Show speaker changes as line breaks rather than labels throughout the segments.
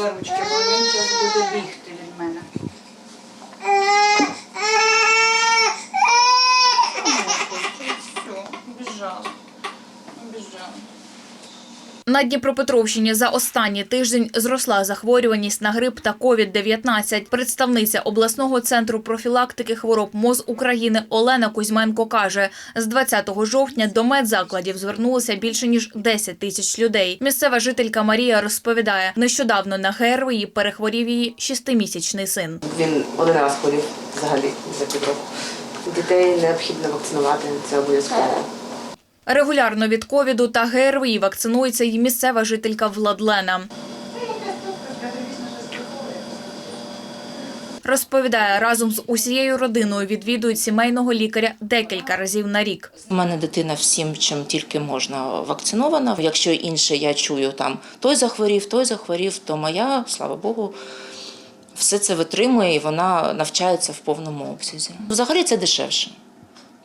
за ручки, бо він зараз буде бігти від мене.
На Дніпропетровщині за останній тиждень зросла захворюваність на грип та COVID-19. Представниця обласного центру профілактики хвороб МОЗ України Олена Кузьменко каже, з 20 жовтня до медзакладів звернулося більше ніж 10 тисяч людей. Місцева жителька Марія розповідає, нещодавно на ГРВІ перехворів її шестимісячний син.
Він один раз хворів взагалі за півроку. Дітей необхідно вакцинувати, це обов'язково.
Регулярно від ковіду та ГРВІ вакцинується і місцева жителька Владлена. Розповідає, разом з усією родиною відвідують сімейного лікаря декілька разів на рік.
У мене дитина всім, чим тільки можна вакцинована. Якщо інше я чую там той захворів, той захворів, то моя, слава Богу, все це витримує і вона навчається в повному обсязі. Взагалі це дешевше.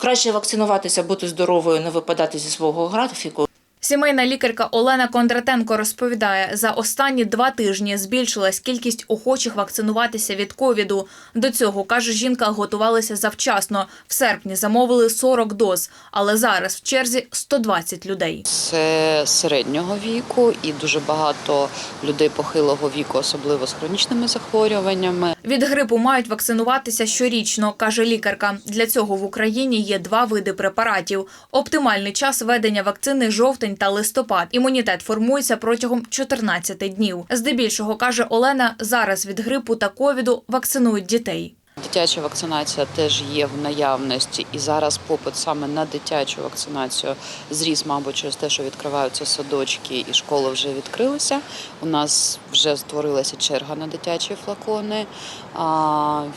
Краще вакцинуватися, бути здоровою, не випадати зі свого графіку.
Сімейна лікарка Олена Кондратенко розповідає, за останні два тижні збільшилась кількість охочих вакцинуватися від ковіду. До цього, каже жінка, готувалися завчасно. В серпні замовили 40 доз, але зараз в черзі 120 людей.
Це середнього віку і дуже багато людей похилого віку, особливо з хронічними захворюваннями.
Від грипу мають вакцинуватися щорічно, каже лікарка. Для цього в Україні є два види препаратів. Оптимальний час ведення вакцини жовтень та листопад. Імунітет формується протягом 14 днів. Здебільшого каже Олена, зараз від грипу та ковіду вакцинують дітей.
Дитяча вакцинація теж є в наявності, і зараз попит саме на дитячу вакцинацію зріс, мабуть, через те, що відкриваються садочки і школи вже відкрилися. У нас вже створилася черга на дитячі флакони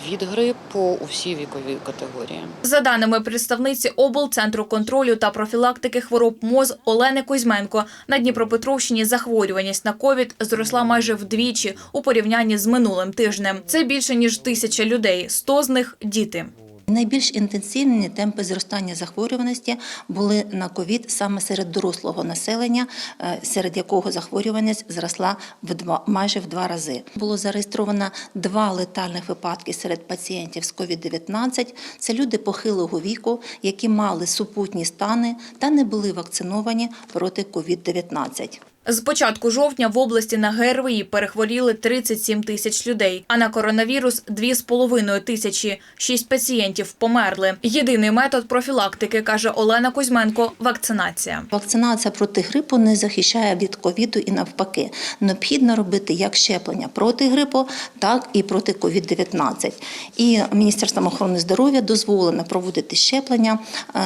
від грипу у всі вікові категорії.
За даними представниці облцентру контролю та профілактики хвороб МОЗ Олени Кузьменко, на Дніпропетровщині захворюваність на ковід зросла майже вдвічі у порівнянні з минулим тижнем. Це більше ніж тисяча людей. 100 з них діти.
Найбільш інтенсивні темпи зростання захворюваності були на ковід саме серед дорослого населення, е, серед якого захворюваність зросла в два майже в два рази. Було зареєстровано два летальних випадки серед пацієнтів з COVID-19. Це люди похилого віку, які мали супутні стани та не були вакциновані проти COVID-19.
З початку жовтня в області на ГРВІ перехворіли 37 тисяч людей, а на коронавірус – 2,5 тисячі. Шість пацієнтів померли. Єдиний метод профілактики, каже Олена Кузьменко – вакцинація.
Вакцинація проти грипу не захищає від ковіду і навпаки. Необхідно робити як щеплення проти грипу, так і проти COVID-19. І Міністерством охорони здоров'я дозволено проводити щеплення е,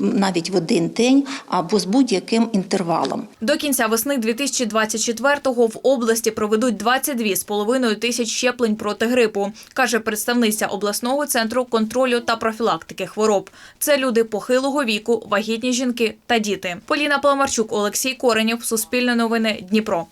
навіть в один день або з будь-яким інтервалом.
До кінця весни 2024-го в області проведуть 22,5 тисяч щеплень проти грипу, каже представниця обласного центру контролю та профілактики хвороб. Це люди похилого віку, вагітні жінки та діти. Поліна Паламарчук, Олексій Коренєв, Суспільне новини, Дніпро.